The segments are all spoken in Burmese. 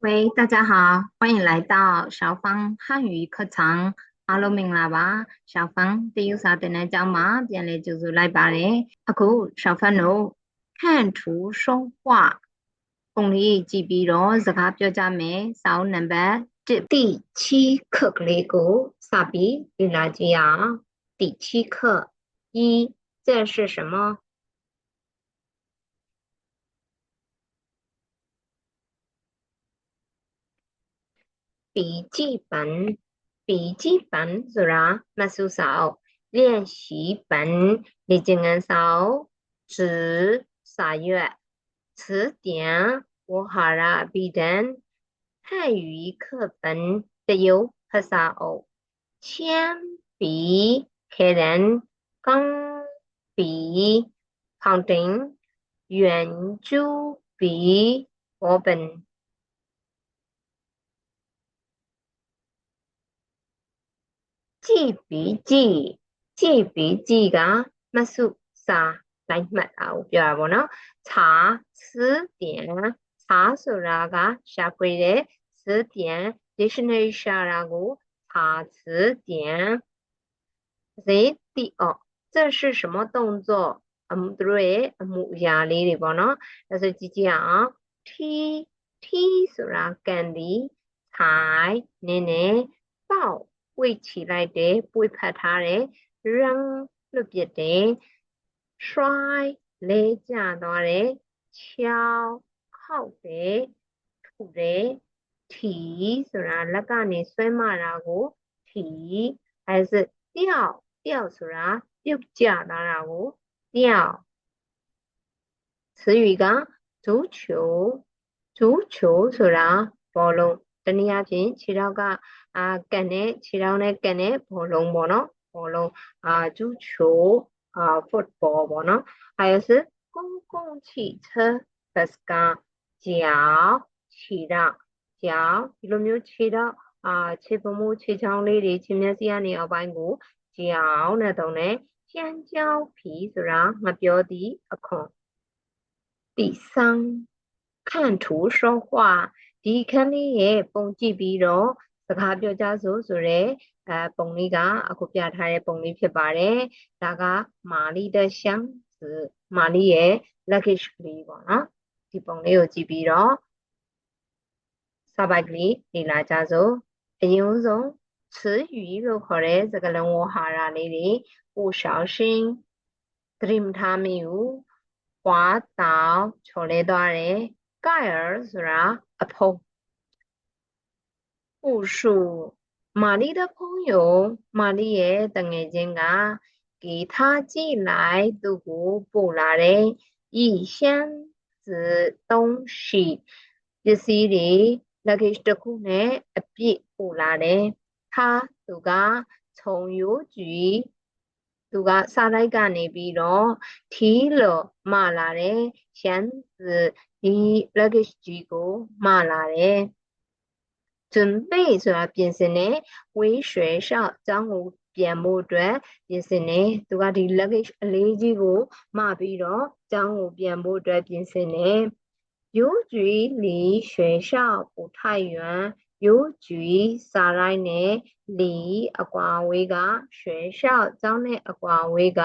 喂，大家好，欢迎来到小芳汉语课堂。အားလုံးမင်္ဂလာပါ။小芳တရုတ်စာသင်တန်းကျောင်းမှာပြန်လည်ကြိုဆိုလိုက်ပါတယ်။အခု小芳တို့看图说话ပုံလေးကြည့်ပြီးတော့စကားပြောကြမယ်။စာအုပ်နံပါတ်1第七课ကလေးကိုစပြီးလေ့လာကြည့်အောင်။第七课一这是什么？ 笔记本，笔记本是啥？那书少，练习本，你竟然少纸啥月？词典，我好啦，笔电，汉语课本，得有和啥？铅笔，可人钢笔，旁针，圆珠笔，我本。 ကြည့်ပြီးကြည့်ကြည့်ပြီးကြည့်ကမှတ်စုစာလိုက်မှတ်တာကိုပြောတာပေါ့နော်查词典查ဆိုတာကရှာဖွေတဲ့词典 dictionary ရှာတာကို查词典谁第二这是什么动作အမှုတို့ရဲ့အမှုအရာလေးတွေပေါ့နော်ဒါဆိုကြည့်ကြည့်အောင် t t ဆိုတာကန်ဒီထိုင်နင်းနေပေါက် ပွေချီလိုက်တယ်ပွေဖတ်ထားတယ် run လွတ်ပြစ်တယ် try လဲကျသွားတယ်ချောင်းခောက်တယ်ထုတယ်ထီဆိုတာလက်ကနေဆွဲမတာကိုထီအဲဆိုတယောက်တယောက်ဆိုတာပြုတ်ကျလာတာကိုတယောက်词语က足球足球ဆိုတာဘောလုံး တနည်းအားဖြင့်ခြေထောက်ကအာကန်နဲ့ခြေထောက်နဲ့ကန်နဲ့ဘောလုံးပေါ့နော်ဘောလုံး啊足球啊 football ပေါ့နော်还有是公共汽车 bus က脚ခြေထောက်脚ဒီလိုမျိုးခြေထောက်အာခြေပမှုခြေချောင်းလေးတွေခြေမျက်စိကနေအောက်ပိုင်းကိုကြောင်နဲ့တုံးနဲ့香蕉皮ဆိုတာငါပြောသည်အခွန်第三看图说话 ဒီခန်းလေးရဲ့ပုံကြည့်ပြီးတော့စကားပြောကြဆိုဆိုရဲအဲပုံလေးကအခုပြထားတဲ့ပုံလေးဖြစ်ပါတယ်ဒါကမာလီတရှန်မာလီရဲ့ luggage လေးပေါ့နော်ဒီပုံလေးကိုကြည့်ပြီးတော့စာပိုက်ကလေးလေ့လာကြစို့အရင်ဆုံး词语လို့ခေါ်တဲ့စကားလုံးဝဟာရလေးတွေပိုရှောင်းရှင်းသတိမထားမိဘူးွာတောင်ချော်လဲသွားတယ် 盖尔ဆိုတာအဖုံး复数玛丽的朋友，玛丽ရဲ့တငယ်ချင်းက给他寄来သူကိုပို့လာတဲ့一箱子东西ပစ္စည်းတွေ luggage တစ်ခုနဲ့အပြည့်ပို့လာတယ်။他သူက从邮局သူကစာတိုက်ကနေပြီးတော့ထီလို့မလာတယ်။ရှမ်း子 ဒီ luggage ကြီးကိုမလာတယ်။准备ဆိုတာပြင်ဆင်နေဝေးရွှေလျှောက်ကျောင်းကိုပြန်ဖို့အတွက်ပြင်ဆင်နေသူကဒီ luggage အလေးကြီးကိုမပြီးတော့ကျောင်းကိုပြန်ဖို့အတွက်ပြင်ဆင်နေ邮局离学校不太远邮局စာရိုင်းနဲ့လီအကွာဝေးက学校ကျောင်းနဲ့အကွာဝေးက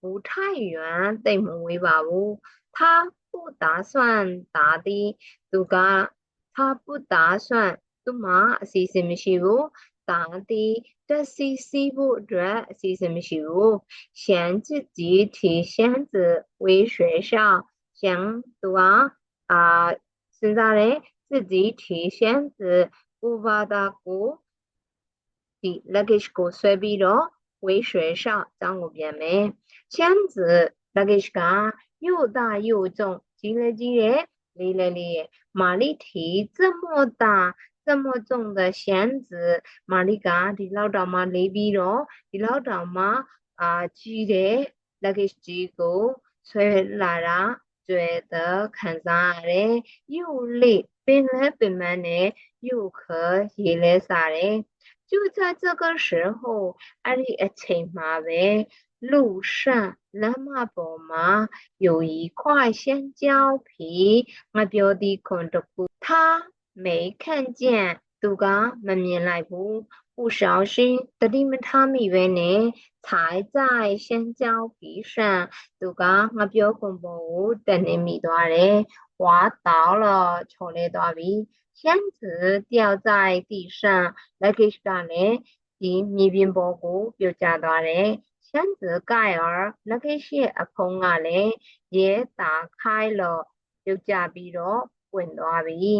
不太远တိတ်မဝေးပါဘူး他 不打算打的，都嘎，他不打算，都嘛是什么事物？打的，这是西物，这是什么事物？想自己提箱子回学校，想读啊啊，现在嘞自己提箱子，不发他鼓。提那个 luggage 过随便，回学校，张我边没箱子那个是个又大又重， ကြီးလည်းကြီးတယ်လေးလည်းလေးရဲ့မာလီ提这么大这么重的弦子မာလိကဒီလောက်တောင်မှလေးပြီးတော့ဒီလောက်တောင်မှအာကြီးတဲ့ luggage ကြီးကိုဆွဲလာတာကျွဲ的ခံစားရတယ်又累ပင်လဲပင်မနဲ့又渴ရေလဲစားတယ်就在这个时候အဲ့ဒီအချိန်မှာပဲ 路上လမ်းမပေါ်မှာ有一块香蕉皮ငါပြောသည်ခွန်တခု他 没看见သူကမမြင်လိုက်ဘူး不小心တတိမထားမိပဲနဲ့踩在香蕉皮上သူကငါပြောကုန်ပေါ်ကိုတက်နေမိသွားတယ်滑倒了ချော်လဲသွားပြီ箱子掉在地上 luggage ကလည်းဒီမြေပြင်ပေါ်ကိုပြိုကျသွားတယ် 箱子盖儿 luggage ရဲ့အဖုံးကလည်းရဲ打开了ပြုတ်ကျပြီးတော့ပွင့်သွားပြီ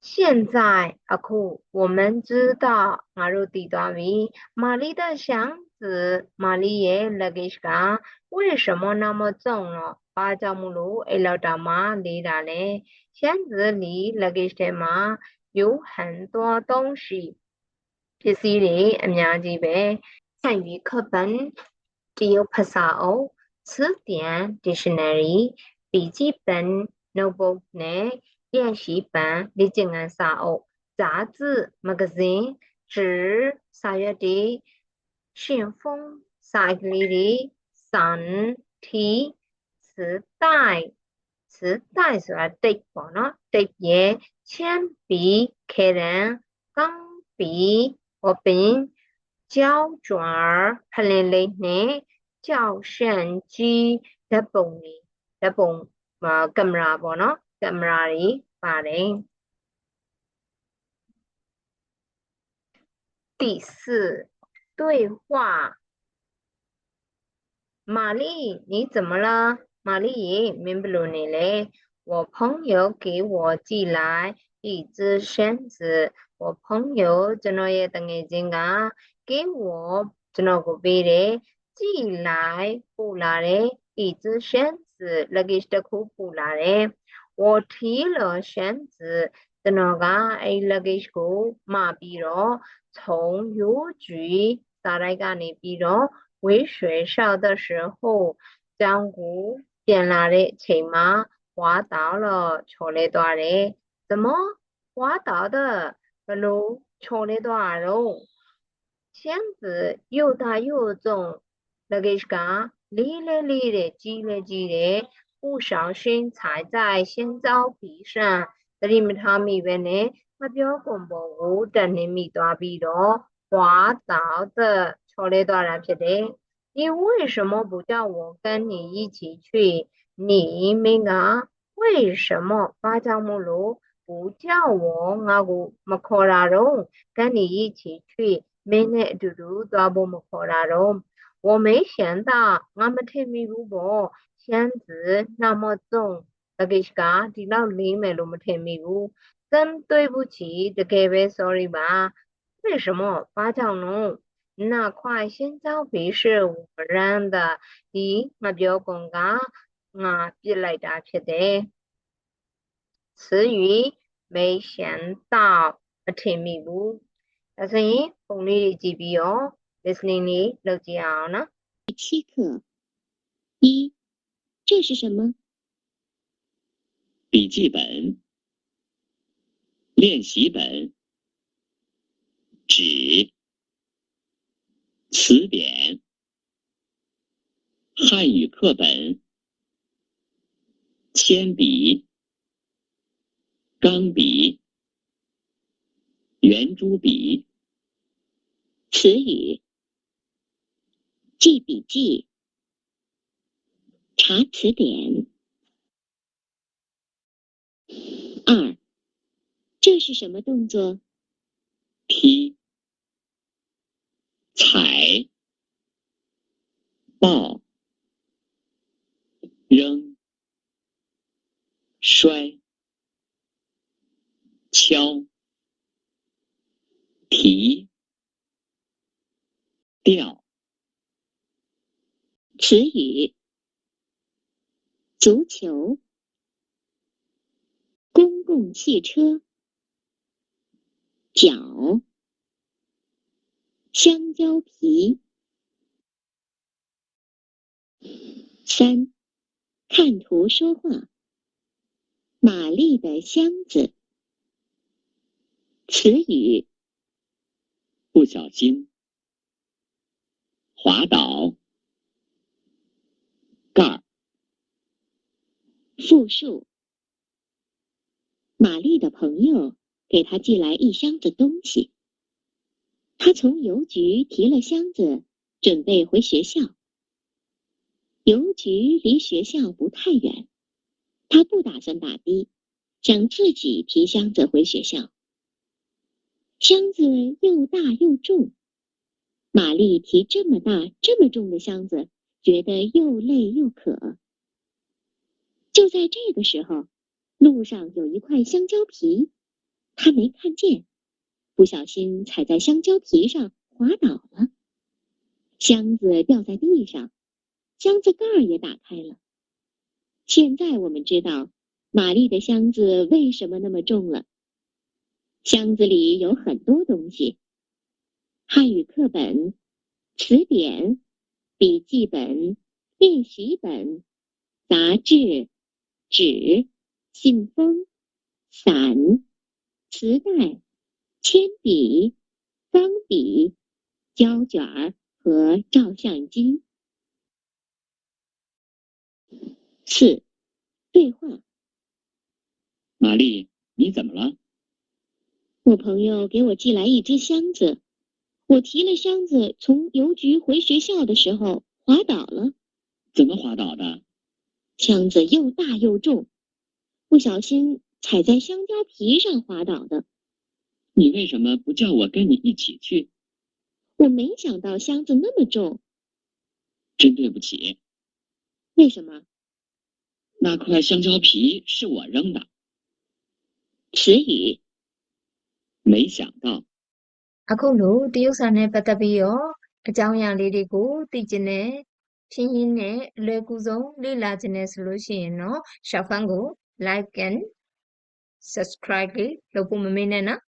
现在အခု我们知道ငါတို့သိသွားပြီ玛丽的箱子玛丽ရဲ့ luggage က为什么那么重了ဘာကြောင့်မလို့အဲ့လောက်တောင်မှလေးတာလဲ箱子里 luggage ထဲမှာ有很多东西ပစ္စည်းတွေအများကြီးပဲ 汉语课本တရုတ်ဖစာအုပ်词典 dictionary 笔记本 notebook နဲ့练习本လေ့ကျင့်ခန်းစာအုပ်杂志 magazine 纸စာရွက်တွေ信封စာကလေးတွေစာတီ磁带磁带ဆိုတာတိတ်ပေါ့နော်တိတ်ရဲ့铅笔ခေရန်钢笔我饼 胶卷儿ဖလင်းလေးနဲ့ကြောက်ရှန့်ကြီးဓာတ်ပုံတွေဓာတ်ပုံကင်မရာပေါ့နော်ကင်မရာတွေပါတယ်第四对话玛丽你怎么了玛丽ရေမင်းဘလို့နေလဲ我朋友给我寄来一只箱子我朋友ကျွန်တော်ရဲ့တငယ် ချင်းက给我ကျွန်တော်ကိုပေးတယ်寄来ပို့လာတယ်一只箱子 luggage တစ်ခုပို့လာတယ်我提了箱子ကျွန်တော်ကအဲ့ luggage ကိုမှာပြီးတော့从邮局စာရိုက်ကနေပြီးတော့回学校的时候ကျောင်းကိုပြန်လာတဲ့အချိန်မှာ滑倒了ချော်လဲသွားတယ်怎么滑倒的ဘလို့ချော်လဲသွားတာတော့ 箱子又大又重，luggage 嘎哩哩哩的挤了挤的，不小心踩在香蕉皮上，这里面他们原来他表公婆我等你们多比罗，滑倒的朝来多然撇的，你为什么不叫我跟你一起去？你们啊，为什么巴加木罗不叫我？我我没考拉拢，跟你一起去。 မင်းနဲ့အတူတူသွားဖို့မခေါ်တာတော့我没想到ငါမထင်မိဘူးပေါ့箱子那么重 luggage ကဒီလောက်လေးမယ်လို့မထင်မိဘူး真对不起တကယ်ပဲ sorry ပါ为什么ဘာကြောင့်လို့那块香蕉皮是我扔的ဒီမပြောကုန်ကငါပြစ်လိုက်တာဖြစ်တယ်词语没想到မထင်မိဘူး ဒါဆိုရင်ပုံလေးတွေကြည့်ပြီးတော့ listening လေးလုပ်ကြည့်အောင်နော်七课一这是什么？笔记本、练习本、纸、词典、汉语课本、铅笔、钢笔、 圆珠笔、词语记笔记。查词典。二，这是什么动作？踢、踩、抱、扔、摔、敲、提、调。词语。足球，公共汽车，脚，香蕉皮。三，看图说话。玛丽的箱子。词语，不小心，滑倒。盖儿复数，玛丽的朋友给她寄来一箱子东西。她从邮局提了箱子，准备回学校。邮局离学校不太远，她不打算打的，想自己提箱子回学校。箱子又大又重，玛丽提这么大、这么重的箱子，觉得又累又渴。就在这个时候，路上有一块香蕉皮，她没看见，不小心踩在香蕉皮上滑倒了，箱子掉在地上，箱子盖儿也打开了。现在我们知道玛丽的箱子为什么那么重了。箱子里有很多东西：汉语课本、词典、笔记本、练习本、杂志、纸、信封、伞、磁带、铅笔、钢笔、胶卷和照相机。四、对话。玛丽，你怎么了？我朋友给我寄来一只箱子，我提了箱子从邮局回学校的时候滑倒了，怎么滑倒的？箱子又大又重，不小心踩在香蕉皮上滑倒的。你为什么不叫我跟你一起去？我没想到箱子那么重，真对不起，为什么？那块香蕉皮是我扔的，词语没想到。 အခုလိုတရုတ်စာနဲ့ပတ်သက်ပြီးတော့အကြောင်းအရာလေးတွေကိုသိကျင်တဲ့ဖြင်းရင်းနဲ့အလွယ်ကူဆုံးလေ့လာခြင်းနဲ့ဆိုလို့ရှိရင်တော့ short fun ကို like and subscribe လေးလုပ်ဖို့မမေ့နဲ့နော်